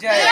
जय.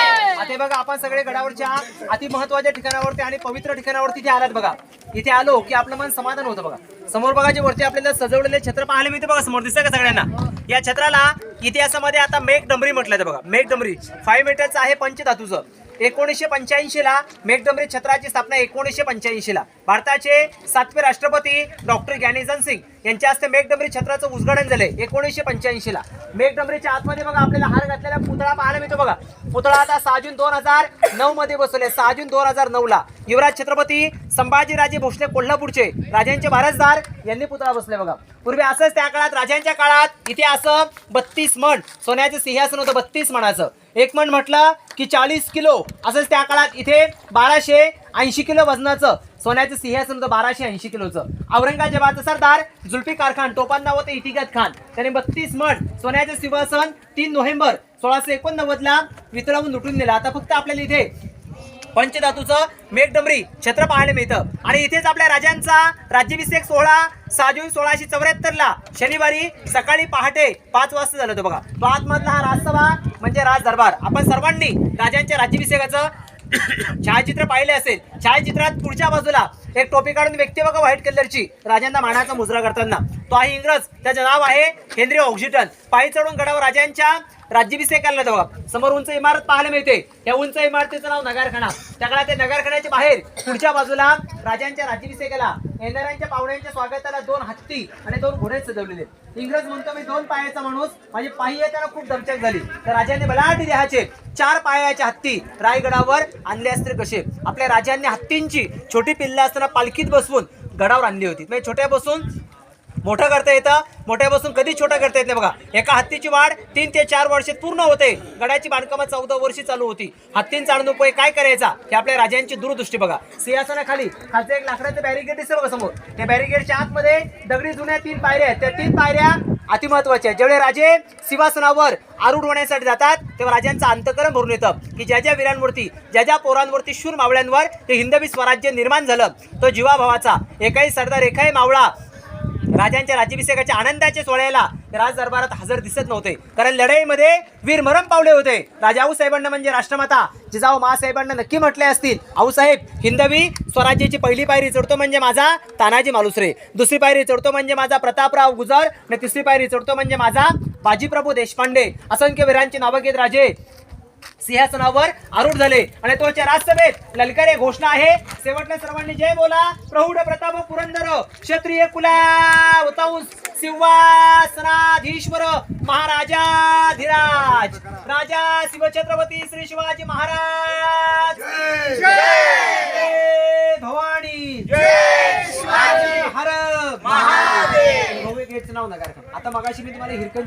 आता बघा आपण सगळे गडावरच्या अति महत्त्वाच्या ठिकाणावरती आणि पवित्र ठिकाणावरती इथे आलात बघा. इथे आलो की आपलं मन समाधान होतं बघा. समोर बघा जे वरती आपल्याला सजवलेले छत्र पाहायला मिळते बघा समोर. दिसतं का सगळ्यांना? या छत्राला इतिहासामध्ये आता मेघ डंबरी म्हटलं जातं बघा. मेघ डंबरी फाईव्ह मीटरचं आहे पंचधातूचं. एकोणीसशे पंच्याऐंशी ला मेघडंबरी छत्राची स्थापना एकोणीसशे पंच्याऐंशी ला. भारताचे सातवे राष्ट्रपती डॉक्टर ज्ञानेजन सिंग. यांच्या हस्ते मेघडंबरी छत्राचं उद्घाटन झालंय. एकोणीसशे पंच्याऐंशी ला मेघडंबरीच्या आतमध्ये बघा आपल्याला हार घातलेला पुतळा पाहायला मिळतो बघा. पुतळा आता सहा जून दोन हजार नऊ मध्ये बसवले सहा जून दोन हजार नऊ ला युवराज छत्रपती संभाजीराजे भोसले कोल्हापूरचे राजांचे भारसदार यांनी पुतळा बसले बघा. पूर्वी असंच त्या काळात राजांच्या काळात इथे असं बत्तीस मण सोन्याचं सिंहासन होतं बत्तीस मणाचं एक मण म्हटलं की चाळीस किलो असंच त्या काळात इथे बाराशे ऐंशी किलो वजनाचं. सोन्याचं सिंहासन होतं बाराशे ऐंशी किलोचं. औरंगाजेबाचं सरदार जुल्फिकार खान टोपांना होते इतिगत खान. त्याने बत्तीस मठ सोन्याचं सिंहासन तीन नोव्हेंबर सोळाशे एकोणनव्वद ला वितळवून लुटून नेलं. आता फक्त आपल्याला इथे पंचधातूचं मेघडमरी छत्र पाहायला मिळतं. आणि इथेच आपल्या राजांचा राज्याभिषेक सोहळा सहा जून सोळाशे चौऱ्याहत्तर ला शनिवारी सकाळी पहाटे पाच वाजता झालं होतं बघा. तो आतमधला हा राजसभा म्हणजे राज दरबार आपण सर्वांनी राजांच्या राज्याभिषेकाचं छायाचित्र पाहिले असेल. छायाचित्रात पुढच्या बाजूला एक टोपी काढून व्यक्ती बघा व्हाईट कलरची. राजांना मानाचा मुजरा करताना. तो आहे इंग्रज त्याचं नाव आहे हेनरी ऑक्झिटन पायी चढून गडावर राजांच्या राज्याभिषेक राज्याभिषेकाला बघा समोर उंच इमारत पाहायला मिळते. या उंच इमारतीचं नाव नगारखाना त्या काळात ते नगारखान्याच्या बाहेर पुढच्या बाजूला राजांच्या राज्याभिषेकाला येणाऱ्यांच्या पाहुण्यांच्या स्वागताला दोन हत्ती आणि दोन घोडे सजवलेले. इंग्रज म्हणतो मी दोन पायाचा माणूस. माझी पायी त्याला खूप दमचक झाली. तर राजांनी बलाढ्य देहाचे चार पायाचे हत्ती रायगडावर आणले असते कसे? आपल्या राजांनी हत्तींची छोटी पिल्ला असताना पालखीत बसवून गडावर आणली होती. म्हणजे छोट्या बसून मोठं करता येतं. मोठ्या बसून कधी छोटा करता येत नाही. बघा एका हत्तीची वाढ तीन ते चार वर्षात पूर्ण होते. गडाची बांधकामं चौदा वर्षी चालू होती. हत्तींचा अनुभव काय करायचा? हे आपल्या राजांची दूरदृष्टी बघा. सिंहासनाखाली खालचं एक लाकडाचं बॅरिगेड दिसतं बघा समोर. त्या बॅरिगेडच्या आतमध्ये दगडी जुन्या तीन पायऱ्या आहेत. त्या तीन पायऱ्या अतिमहत्वाच्या आहेत. जेवढे राजे सिंहासनावर आरूढ होण्यासाठी जातात तेव्हा राजांचं अंतकरण भरून येतं की ज्या ज्या वीरांवरती ज्या ज्या पोरांवरती शूर मावळ्यांवर ते हिंदवी स्वराज्य निर्माण झालं तो जीवाभावाचा एकाही सरदार एकाही मावळा राजांच्या राज्याभिषेकाच्या आनंदाच्या सोहळ्याला राज दरबारात हजर दिसत नव्हते. कारण लढाईमध्ये वीर मरण पावले होते. राजा आऊसाहेबांना म्हणजे राष्ट्रमाता जिजाऊ मासाहेबांना नक्की म्हटले असतील. आऊसाहेब हिंदवी स्वराज्याची पहिली पायरी चढतो म्हणजे माझा तानाजी मालुसरे. दुसरी पायरी चढतो म्हणजे माझा प्रतापराव गुजर आणि तिसरी पायरी चढतो म्हणजे माझा बाजीप्रभू देशपांडे. असंख्य वीरांची नावं घेत राजे. सिंहासनावर आरूढ झाले. आणि तोच्या राजसभेत ललकारे घोषणा आहे. शेवटल्या सर्वांनी जय बोला. प्रौढ प्रताप पुरंदर क्षत्रिय कुला उताऊस सिंहासनाधीश्वर महाराजाधिराज राजा शिवछत्रपती श्री शिवाजी महाराज भवानी. हर महादेव. नाव नगर आता मगाशी मी तुम्हाला हिरकण